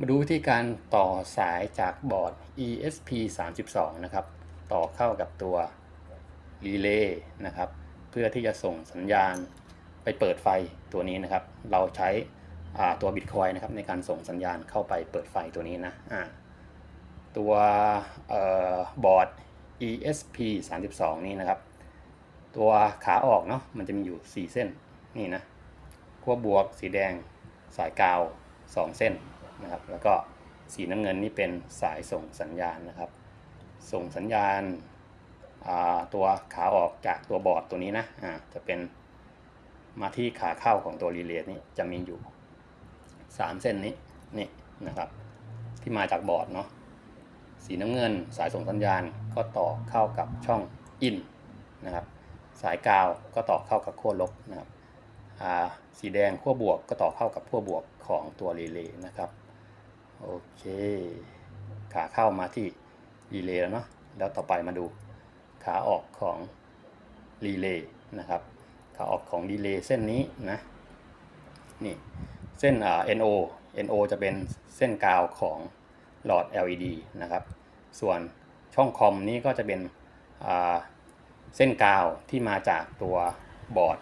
มาดูวิธีการต่อสายจากบอร์ด ESP 32 นะครับ ต่อเข้ากับตัวรีเลย์นะครับ เพื่อที่จะส่งสัญญาณไปเปิดไฟตัวนี้นะครับ เราใช้ตัวบิตคอยนะครับในการส่งสัญญาณเข้าไปเปิดไฟตัวนี้นะอ่าตัวบอร์ด ESP 32 นี้นะครับ ตัวขาออกเนาะมันจะมีอยู่ 4 เส้นนี่นะขั้วบวกสีแดงสายกาว 2 เส้น นะครับ แล้วก็สีน้ำเงินนี่เป็นสายส่งสัญญาณนะครับ ส่งสัญญาณาตัวขาออกจากตัวบอร์ดตัวนี้นะจะเป็นมาที่ขาเข้าของตัวรีเลย์นี่จะมีอยู่ 3 เส้นนี้นี่นะครับ ที่มาจากบอร์ดเนาะสีน้ำเงินสายส่งสัญญาณก็ต่อเข้ากับช่องอินนะครับสายกาวก็ต่อเข้ากับขั้วลบนะครับสีแดงขั้วบวกก็ต่อเข้ากับขั้วบวกของตัวรีเลย์นะครับ โอเค ขาเข้ามาที่รีเลย์แล้วเนาะแล้วต่อไปมาดูขาออกของรีเลย์นะครับขาออกของรีเลย์เส้นนี้นะนี่เส้นอ่า NO NO จะเป็นเส้นกาวของหลอด LED นะครับ ส่วนช่องคอมนี้ก็จะเป็นเส้นกาวที่มาจากตัวบอร์ด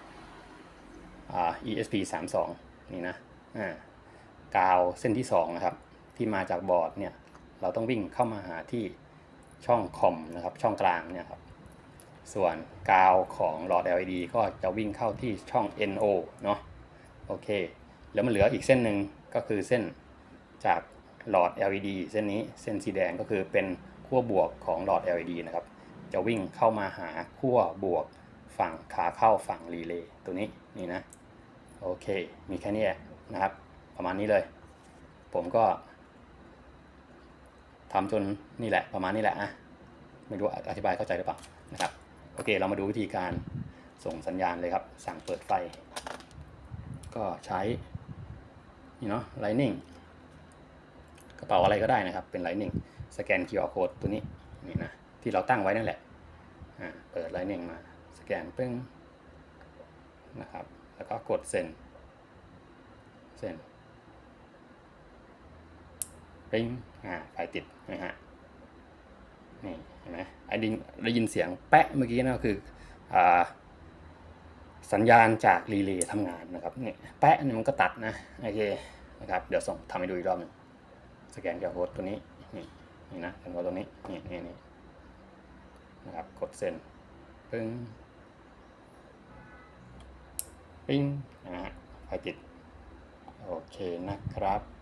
อ่า ESP 32 นี่นะอ่ากาวเส้นที่ 2 นะครับ ที่มาจากบอร์ดเนี่ยเราต้องวิ่งเข้ามาหาที่ช่องคอมนะครับช่องกลางเนี่ยครับส่วนกาวของหลอด LED ก็จะวิ่งเข้าที่ช่อง NO เนาะโอเค แล้วมันเหลืออีกเส้นหนึ่งก็คือเส้นจากหลอด LED เส้นนี้เส้นสีแดงก็คือเป็นขั้วบวกของหลอด LED นะครับ จะวิ่งเข้ามาหาขั้วบวกฝั่งขาเข้าฝั่งรีเลย์ตัวนี้นี่นะ โอเค มีแค่นี้นะครับ ประมาณนี้เลย ผมก็ ทำจนนี่แหละประมาณนี้แหละอะไม่รู้อธิบายเข้าใจหรือเปล่านะครับโอเค เรามาดูวิธีการส่งสัญญาณเลยครับ สั่งเปิดไฟ ก็ใช้นี่เนาะ Lightning กระเป๋าอะไรก็ได้นะครับ เป็น Lightning สแกน QR code ตัวนี้นี่นะที่เราตั้งไว้นั่นแหละอ่าเปิด Lightning มาสแกนปึ้งนะครับ แล้วก็กดเซ็นเซ็น ปิ้งอ่าไฟติดนะฮะนี่เห็นไหมไอ้ดินได้ยินเสียงแปะเมื่อกี้นะก็คืออ่าสัญญาณจากรีเลย์ทำงานนะครับเนี่ยแปะเนี่ยมันก็ตัดนะโอเคนะครับเดี๋ยวส่งทำให้ดูอีกรอบหนึงสแกนจากโค้ดตัวนี้นี่นี่นะเป็นโค้ดตัวนี้นี่นี่นี่นะครับกดเซ็นปึ้งปิ้งนะฮะไฟติดโอเคนะครับ